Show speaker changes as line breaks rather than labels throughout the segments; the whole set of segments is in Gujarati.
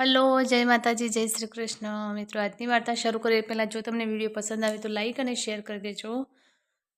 હલો, જય માતાજી, જય શ્રી કૃષ્ણ. મિત્રો, આજની વાર્તા શરૂ કરીએ. પહેલાં જો તમને વીડિયો પસંદ આવે તો લાઈક અને શેર કરી દેજો.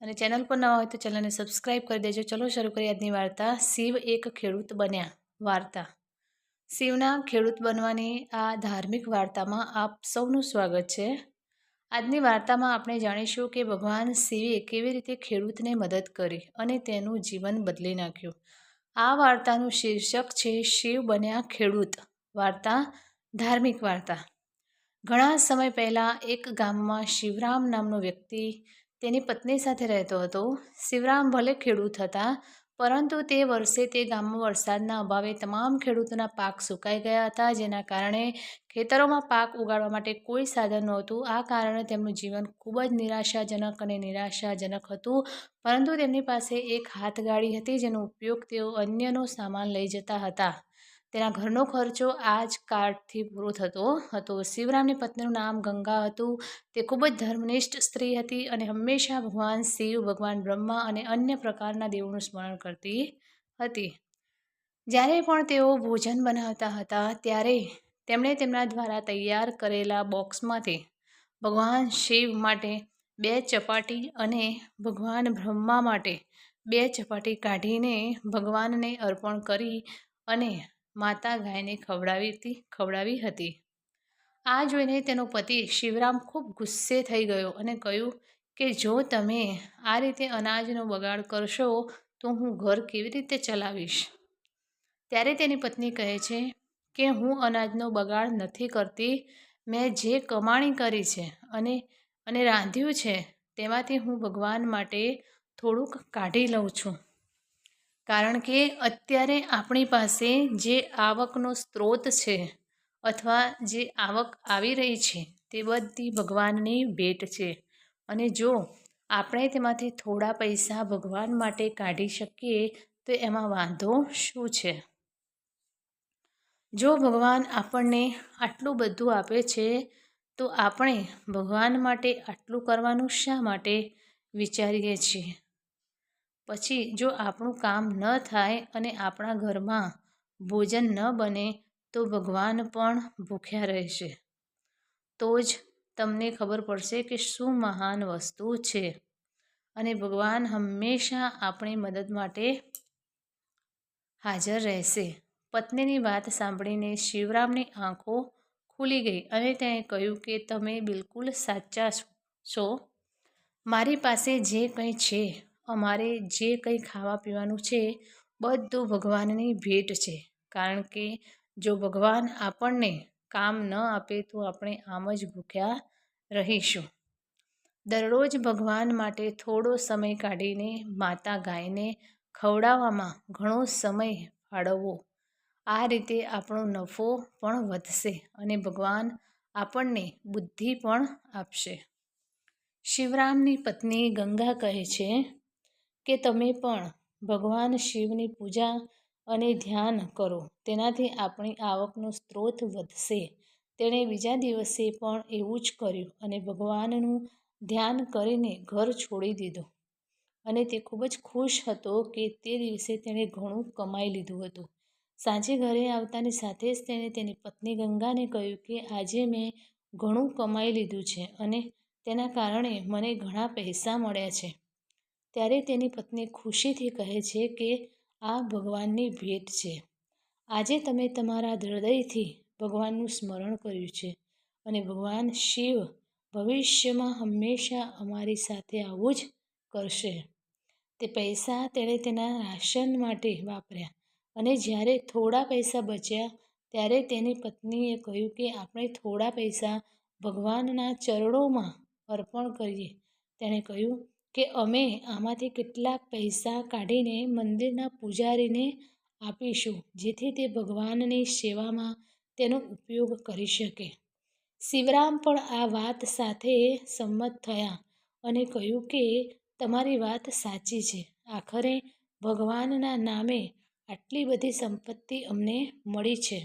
અને ચેનલ પર નવા હોય તો ચેનલને સબસ્ક્રાઈબ કરી દેજો. ચલો, શરૂ કરીએ આજની વાર્તા. શિવ એક ખેડૂત બન્યા. વાર્તા. શિવના ખેડૂત બનવાની આ ધાર્મિક વાર્તામાં આપ સૌનું સ્વાગત છે. આજની વાર્તામાં આપણે જાણીશું કે ભગવાન શિવે કેવી રીતે ખેડૂતને મદદ કરી અને તેનું જીવન બદલી નાખ્યું. આ વાર્તાનું શીર્ષક છે, શિવ બન્યા ખેડૂત. વાર્તા, ધાર્મિક વાર્તા. ઘણા સમય પહેલાં એક ગામમાં શિવરામ નામનો વ્યક્તિ તેની પત્ની સાથે રહેતો હતો. શિવરામ ભલે ખેડૂત હતા, પરંતુ તે વર્ષે તે ગામમાં વરસાદના અભાવે તમામ ખેડૂતોના પાક સુકાઈ ગયા હતા, જેના કારણે ખેતરોમાં પાક ઉગાડવા માટે કોઈ સાધન નહોતું. આ કારણે તેમનું જીવન ખૂબ જ નિરાશાજનક અને નિરાશાજનક હતું. પરંતુ તેમની પાસે એક હાથગાડી હતી, જેનો ઉપયોગ તેઓ અન્યનો સામાન લઈ જતા હતા. તેના ઘરનો ખર્ચો આ જ કાર્ડથી પૂરો થતો હતો. શિવરામની પત્નીનું નામ ગંગા હતું. તે ખૂબ જ ધર્મનિષ્ઠ સ્ત્રી હતી અને હંમેશા ભગવાન શિવ, ભગવાન બ્રહ્મા અને અન્ય પ્રકારના દેવોનું સ્મરણ કરતી હતી. જ્યારે પણ તેઓ ભોજન બનાવતા હતા, ત્યારે તેમણે તેમના દ્વારા તૈયાર કરેલા બોક્સમાંથી ભગવાન શિવ માટે બે ચપાટી અને ભગવાન બ્રહ્મા માટે બે ચપાટી કાઢીને ભગવાનને અર્પણ કરી અને માતા ગાયને ખવડાવી ખવડાવી હતી. આ જોઈને તેનો પતિ શિવરામ ખૂબ ગુસ્સે થઈ ગયો અને કહ્યું કે, જો તમે આ રીતે અનાજનો બગાડ કરશો, તો હું ઘર કેવી રીતે ચલાવીશ? ત્યારે તેની પત્ની કહે છે કે, હું અનાજનો બગાડ નથી કરતી. મેં જે કમાણી કરી છે અને અને રાંધ્યું છે, તેમાંથી હું ભગવાન માટે થોડુંક કાઢી લઉં છું. કારણ કે અત્યારે આપણી પાસે જે આવકનો સ્ત્રોત છે અથવા જે આવક આવી રહી છે તે બધી ભગવાનની ભેટ છે. અને જો આપણે તેમાંથી થોડા પૈસા ભગવાન માટે કાઢી શકીએ તો એમાં વાંધો શું છે? જો ભગવાન આપણને આટલું બધું આપે છે, તો આપણે ભગવાન માટે આટલું કરવાનું શા માટે વિચારીએ છીએ? પછી જો આપણું કામ ન થાય અને આપણા ઘરમાં ભોજન ન બને, તો ભગવાન પણ ભૂખ્યા રહેશે. તો જ તમને ખબર પડશે કે શું મહાન વસ્તુ છે. અને ભગવાન હંમેશા આપણી મદદ માટે હાજર રહેશે. પત્નીની વાત સાંભળીને શિવરામની આંખો ખુલી ગઈ અને તેણે કહ્યું કે તમે બિલકુલ સાચા છો. મારી પાસે જે કંઈ છે અમારે જે કંઈ ખાવા પીવાનું છે, બધું ભગવાનની ભેટ છે. કારણ કે જો ભગવાન આપણને કામ ન આપે તો આપણે આમ જ ભૂખ્યા રહીશું. દરરોજ ભગવાન માટે થોડો સમય કાઢીને માતા ગાયને ખવડાવવામાં ઘણો સમય ફાળવવો. આ રીતે આપણો નફો પણ વધશે અને ભગવાન આપણને બુદ્ધિ પણ આપશે. શિવરામની પત્ની ગંગા કહે છે કે તમે પણ ભગવાન શિવની પૂજા અને ધ્યાન કરો. તેનાથી આપણી આવકનો સ્ત્રોત વધશે. તેણે બીજા દિવસે પણ એવું જ કર્યું અને ભગવાનનું ધ્યાન કરીને ઘર છોડી દીધું. અને તે ખૂબ જ ખુશ હતો કે તે દિવસે તેણે ઘણું કમાઈ લીધું હતું. સાંજે ઘરે આવતાની સાથે જ તેણે તેની પત્ની ગંગાને કહ્યું કે આજે મેં ઘણું કમાઈ લીધું છે અને તેના કારણે મને ઘણા પૈસા મળ્યા છે. ત્યારે તેની પત્ની ખુશીથી કહે છે કે આ ભગવાનની ભેટ છે. આજે તમે તમારા હૃદયથી ભગવાનનું સ્મરણ કર્યું છે અને ભગવાન શિવ ભવિષ્યમાં હંમેશા અમારી સાથે આવું જ કરશે. તે પૈસા તેણે તેના રાશન માટે વાપર્યા અને જ્યારે થોડા પૈસા બચ્યા ત્યારે તેની પત્નીએ કહ્યું કે આપણે થોડા પૈસા ભગવાનના ચરણોમાં અર્પણ કરીએ. તેણે કહ્યું કે અમે આમાંથી કેટલાક પૈસા કાઢીને મંદિરના પૂજારીને આપીશું, જેથી તે ભગવાનની સેવામાં તેનો ઉપયોગ કરી શકે. શિવરામ પણ આ વાત સાથે સંમત થયા અને કહ્યું કે, તમારી વાત સાચી છે. આખરે ભગવાનના નામે આટલી બધી સંપત્તિ અમને મળી છે.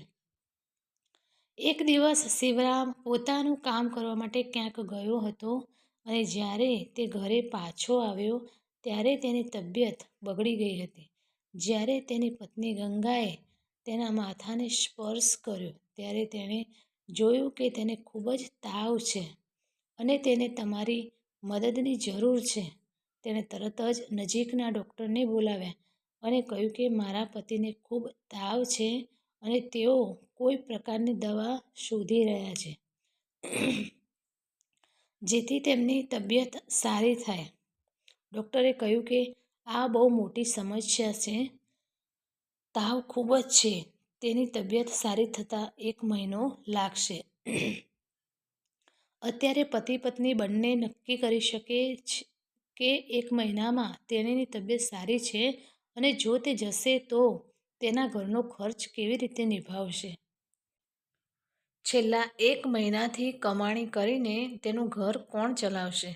એક દિવસ શિવરામ પોતાનું કામ કરવા માટે ક્યાંક ગયો હતો અને જ્યારે તે ઘરે પાછો આવ્યો, ત્યારે તેની તબિયત બગડી ગઈ હતી. જ્યારે તેની પત્ની ગંગાએ તેના માથાને સ્પર્શ કર્યો, ત્યારે તેણે જોયું કે તેને ખૂબ જ તાવ છે અને તેને તમારી મદદની જરૂર છે. તેણે તરત જ નજીકના ડૉક્ટરને બોલાવ્યા અને કહ્યું કે મારા પતિને ખૂબ તાવ છે અને તેઓ કોઈ પ્રકારની દવા શોધી રહ્યા છે. જેથી તેમની તબિયત સારી થાય. ડૉક્ટરે કહ્યું કે આ બહુ મોટી સમસ્યા છે. તાવ ખૂબ જ છે. તેની તબિયત સારી થતાં એક મહિનો લાગશે. અત્યારે પતિ પત્ની બંને નક્કી કરી શકે કે એક મહિનામાં તેણીની તબિયત સારી છે અને જો તે જશે તો તેના ઘરનો ખર્ચ કેવી રીતે નિભાવશે. છેલ્લા એક મહિનાથી કમાણી કરીને તેનું ઘર કોણ ચલાવશે?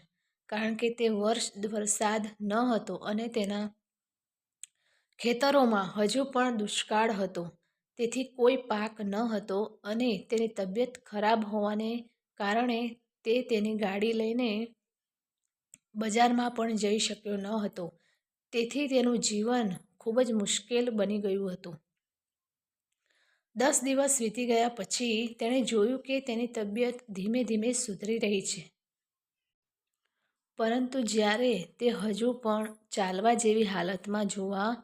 કારણ કે તે વર્ષ વરસાદ ન હતો અને તેના ખેતરોમાં હજુ પણ દુષ્કાળ હતો. તેથી કોઈ પાક ન હતો અને તેની તબિયત ખરાબ હોવાને કારણે તે તેની ગાડી લઈને બજારમાં પણ જઈ શક્યો ન હતો. તેથી તેનું જીવન ખૂબ જ મુશ્કેલ બની ગયું હતું. દસ દિવસ વીતી ગયા પછી તેણે જોયું કે તેની તબિયત ધીમે ધીમે સુધરી રહી છે. પરંતુ જ્યારે તે હજુ પણ ચાલવા જેવી હાલતમાં જોવા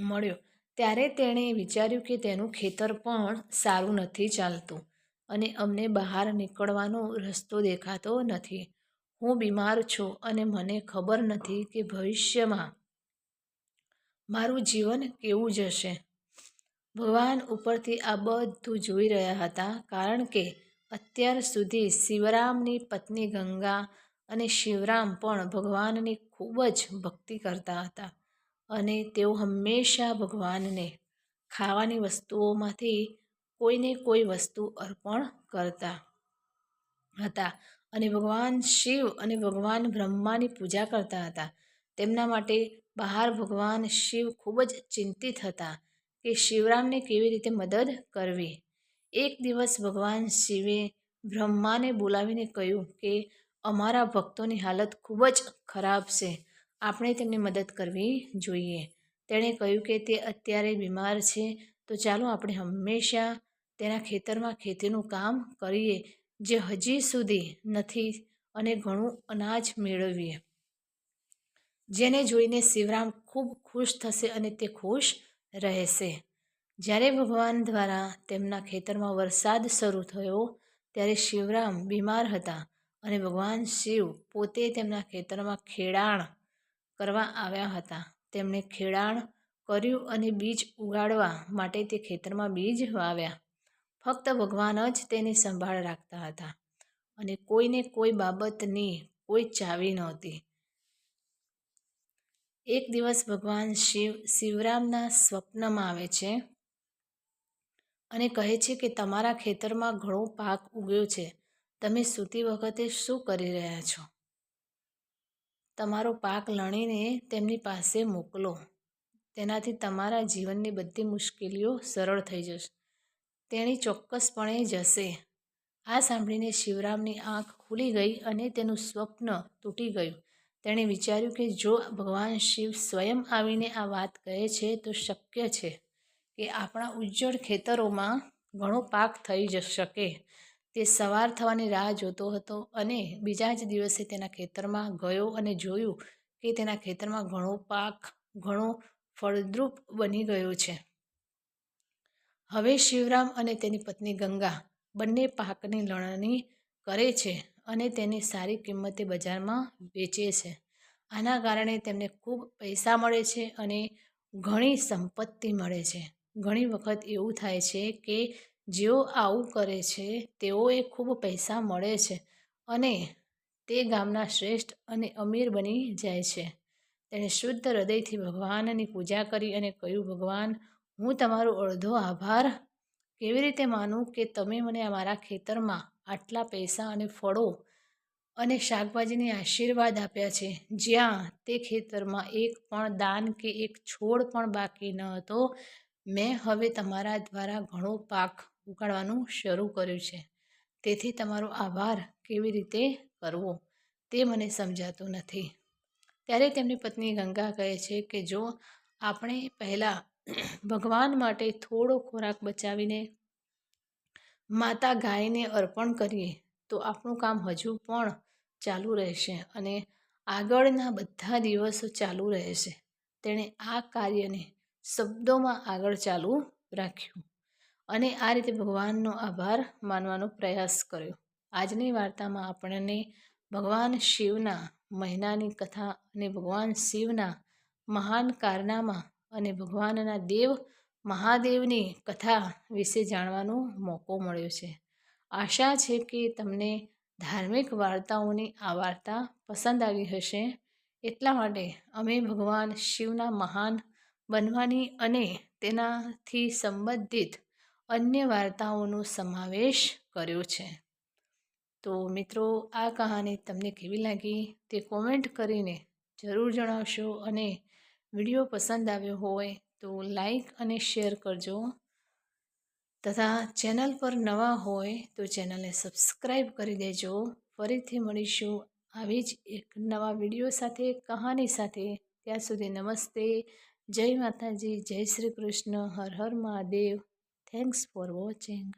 મળ્યો, ત્યારે તેણે વિચાર્યું કે તેનું ખેતર પણ સારું નથી ચાલતું અને અમને બહાર નીકળવાનો રસ્તો દેખાતો નથી. હું બીમાર છું અને મને ખબર નથી કે ભવિષ્યમાં મારું જીવન કેવું જશે. ભગવાન ઉપરથી આ બધું જોઈ રહ્યા હતા કારણ કે અત્યાર સુધી શિવરામની પત્ની ગંગા અને શિવરામ પણ ભગવાનની ખૂબ જ ભક્તિ કરતા હતા અને તેઓ હંમેશા ભગવાનને ખાવાની વસ્તુઓમાંથી કોઈને કોઈ વસ્તુ અર્પણ કરતા હતા અને ભગવાન શિવ અને ભગવાન બ્રહ્માની પૂજા કરતા હતા. તેમના માટે બહાર ભગવાન શિવ ખૂબ જ ચિંતિત હતા કે શિવરામને કેવી રીતે મદદ કરવી? એક દિવસ ભગવાન શિવે બ્રહ્માને બોલાવીને કહ્યું કે, અમારા ભક્તોની હાલત ખૂબ જ ખરાબ છે. આપણે તેમની મદદ કરવી જોઈએ. તેણે કહ્યું કે, તે અત્યારે બીમાર છે, તો ચાલો આપણે હંમેશા તેના ખેતરમાં ખેતીનું કામ કરીએ, જે હજી સુધી નથી અને ઘણું અનાજ મેળવીએ. જેને જોઈને શિવરામ ખૂબ ખુશ થશે અને તે ખુશ રહેશે જ્યારે ભગવાન દ્વારા તેમના ખેતરમાં વરસાદ શરૂ થયો, ત્યારે શિવરામ બીમાર હતા અને ભગવાન શિવ પોતે તેમના ખેતરમાં ખેડાણ કરવા આવ્યા હતા. તેમણે ખેડાણ કર્યું અને બીજ ઉગાડવા માટે તે ખેતરમાં બીજ વાવ્યા. ફક્ત ભગવાન જ તેની સંભાળ રાખતા હતા અને કોઈને કોઈ બાબતની કોઈ ચાવી નહોતી. એક દિવસ ભગવાન શિવ, શિવરામના સ્વપ્નમાં આવે છે અને કહે છે કે, તમારા ખેતરમાં ઘણો પાક ઉગ્યો છે. તમે સૂતી વખતે શું કરી રહ્યા છો? તમારો પાક લણીને તેમની પાસે મોકલો. તેનાથી તમારા જીવનની બધી મુશ્કેલીઓ સરળ થઈ જશે. તેણી ચોક્કસપણે જશે. આ સાંભળીને શિવરામની આંખ ખુલી ગઈ અને તેનું સ્વપ્ન તૂટી ગયું. તેણે વિચાર્યું કે જો ભગવાન શિવ સ્વયં આવીને આ વાત કહે છે, તો શક્ય છે કે આપણા ઉજ્જળ ખેતરોમાં ઘણો પાક થઈ જ શકે. તે સવાર થવાની રાહ જોતો હતો અને બીજા જ દિવસે તેના ખેતરમાં ગયો અને જોયું કે તેના ખેતરમાં ઘણો પાક, ઘણો ફળદ્રુપ બની ગયો છે. હવે શિવરામ અને તેની પત્ની ગંગા બંને પાકની લણણી કરે છે અને તેની સારી કિંમતે બજારમાં વેચે છે. આના કારણે તેમને ખૂબ પૈસા મળે છે અને ઘણી સંપત્તિ મળે છે. ઘણી વખત એવું થાય છે કે જેઓ આવું કરે છે, તેઓએ ખૂબ પૈસા મળે છે અને તે ગામના શ્રેષ્ઠ અને અમીર બની જાય છે. તેણે શુદ્ધ હૃદયથી ભગવાનની પૂજા કરી અને કહ્યું, ભગવાન, હું તમારો અડધો આભાર કેવી રીતે માનું કે તમે મને મારા ખેતરમાં આટલા પૈસા અને ફળો અને શાકભાજીને આશીર્વાદ આપ્યા છે? જ્યાં તે ખેતરમાં એક પણ દાન કે એક છોડ પણ બાકી ન હતો, મેં હવે તમારા દ્વારા ઘણો પાક ઉગાડવાનું શરૂ કર્યું છે. તેથી તમારો આભાર કેવી રીતે કરવો તે મને સમજાતું નથી. ત્યારે તેમની પત્ની ગંગા કહે છે કે જો આપણે પહેલાં ભગવાન માટે થોડો ખોરાક બચાવીને માતા ગાયને અર્પણ કરીએ, તો આપણું કામ હજુ પણ ચાલુ રહેશે અને આગળના બધા દિવસો ચાલુ રહેશે. તેણે આ કાર્યને શબ્દોમાં આગળ ચાલુ રાખ્યું અને આ રીતે ભગવાનનો આભાર માનવાનો પ્રયાસ કર્યો. આજની વાર્તામાં આપણને ભગવાન શિવના મહિનાની કથા અને ભગવાન શિવના મહાન કારનામા અને ભગવાનના દેવ મહાદેવની કથા વિશે જાણવાનો મોકો મળ્યો છે. આશા છે કે તમને ધાર્મિક વાર્તાઓની આ વાર્તા પસંદ આવી હશે. એટલા માટે અમે ભગવાન શિવના મહાન બનવાની અને તેનાથી સંબંધિત અન્ય વાર્તાઓનો સમાવેશ કર્યો છે. તો મિત્રો, આ કહાની તમને કેવી લાગી તે કોમેન્ટ કરીને જરૂર જણાવશો અને વીડિયો પસંદ આવ્યો હોય તો લાઈક અને શેર કરજો. તથા ચેનલ પર નવા હોય તો ચેનલને સબસ્ક્રાઈબ કરી દેજો. ફરીથી મળીશું આવી જ એક નવા વીડિયો સાથે, કહાની સાથે. ત્યાં સુધી નમસ્તે. જય માતાજી, જય શ્રી કૃષ્ણ. હર હર મહાદેવ. Thanks for watching